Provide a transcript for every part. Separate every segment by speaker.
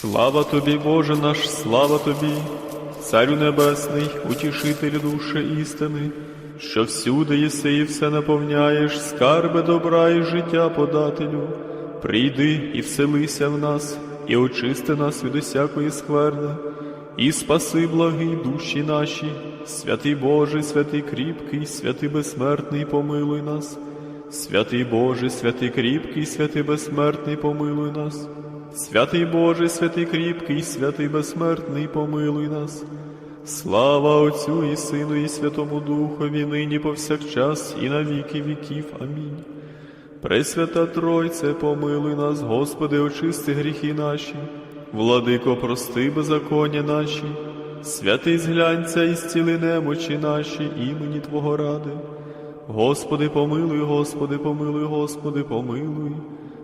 Speaker 1: Слава тобі, Боже наш, слава тобі, Царю Небесний, утішителю душі істини, що всюди єси і все наповняєш, скарби добра і життя подателю. Прийди і вселися в нас, і очисти нас від усякої скверни, і спаси благі душі наші, святий Боже, святий кріпкий, святий безсмертний, помилуй нас. Святий Боже, святий кріпкий, святий безсмертний, помилуй нас. Святий Боже, святий кріпкий, святий безсмертний, помилуй нас. Слава Отцю і Сину, і Святому Духові, нині повсякчас, і на віки віків. Амінь. Пресвята Тройце, помилуй нас, Господи, очисти гріхи наші, владико, прости беззаконня наші, святий зглянься і зціли немочі наші, імені Твого ради. Господи, помилуй, Господи, помилуй, Господи, помилуй.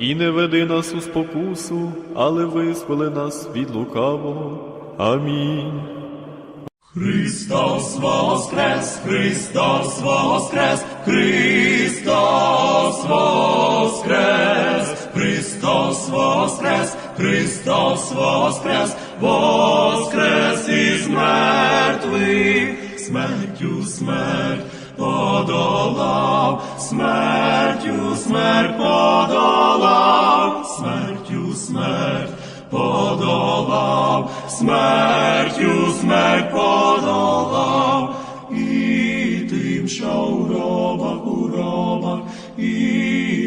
Speaker 1: І не веди нас у спокусу, але визволи нас від лукавого. Амінь.
Speaker 2: Христос воскрес, Христос воскрес, Христос воскрес, Христос воскрес, Христос воскрес, воскрес із мертвих, смертю смерть подолав, смертю смерть подолав, смертю смерть подолав, смертю смерть подолав, і тим, що у гробах, у гробах, і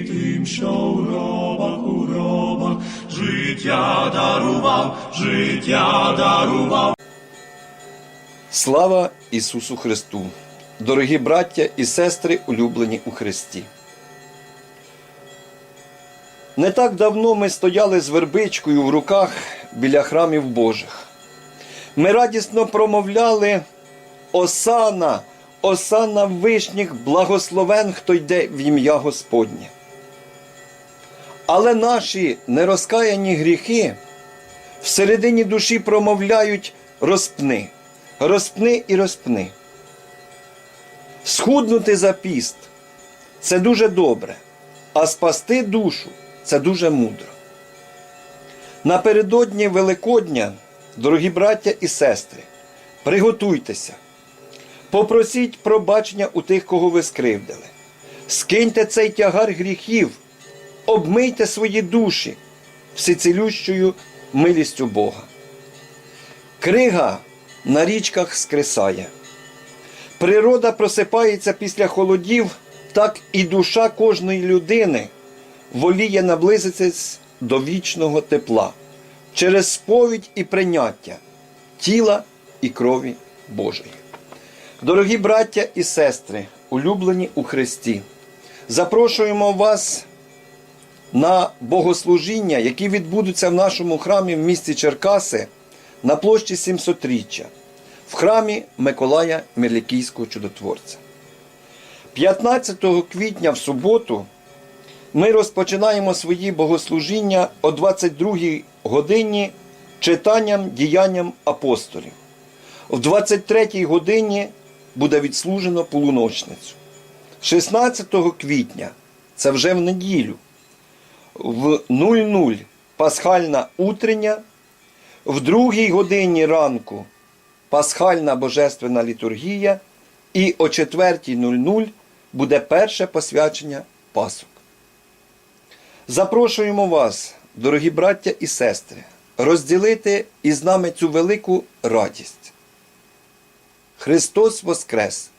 Speaker 2: тим, що у гробах, у гробах, життя дарував, життя дарував.
Speaker 3: Слава Ісусу Христу! Дорогі браття і сестри, улюблені у Христі! Не так давно ми стояли з вербичкою в руках біля храмів Божих. Ми радісно промовляли Осана, Осана вишніх, благословен, хто йде в ім'я Господнє. Але наші нерозкаяні гріхи всередині душі промовляють розпни, розпни і розпни. Схуднути за піст це дуже добре, а спасти душу це дуже мудро. Напередодні Великодня, дорогі браття і сестри, приготуйтеся, попросіть пробачення у тих, кого ви скривдили. Скиньте цей тягар гріхів, обмийте свої душі всецілющою милістю Бога. Крига на річках скресає. Природа просипається після холодів, так і душа кожної людини воліє наблизитись до вічного тепла через сповідь і прийняття тіла і крові Божої. Дорогі браття і сестри, улюблені у Христі, запрошуємо вас на богослужіння, які відбудуться в нашому храмі в місті Черкаси на площі 700-річчя, в храмі Миколая Мерлікійського чудотворця. 15 квітня в суботу ми розпочинаємо свої богослужіння о 22 годині читанням діянням апостолів. В 23 годині буде відслужено полуночницю. 16 квітня це вже в неділю. В 00 пасхальна утрення, в 2 годині ранку пасхальна божественна літургія, і о 4.00 буде перше посвячення Пасок. Запрошуємо вас, дорогі браття і сестри, розділити із нами цю велику радість. Христос Воскрес!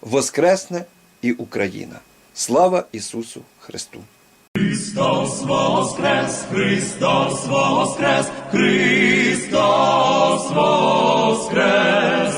Speaker 3: Воскресне і Україна! Слава Ісусу Христу!
Speaker 2: Христос воскрес! Христос воскрес! Христос воскрес!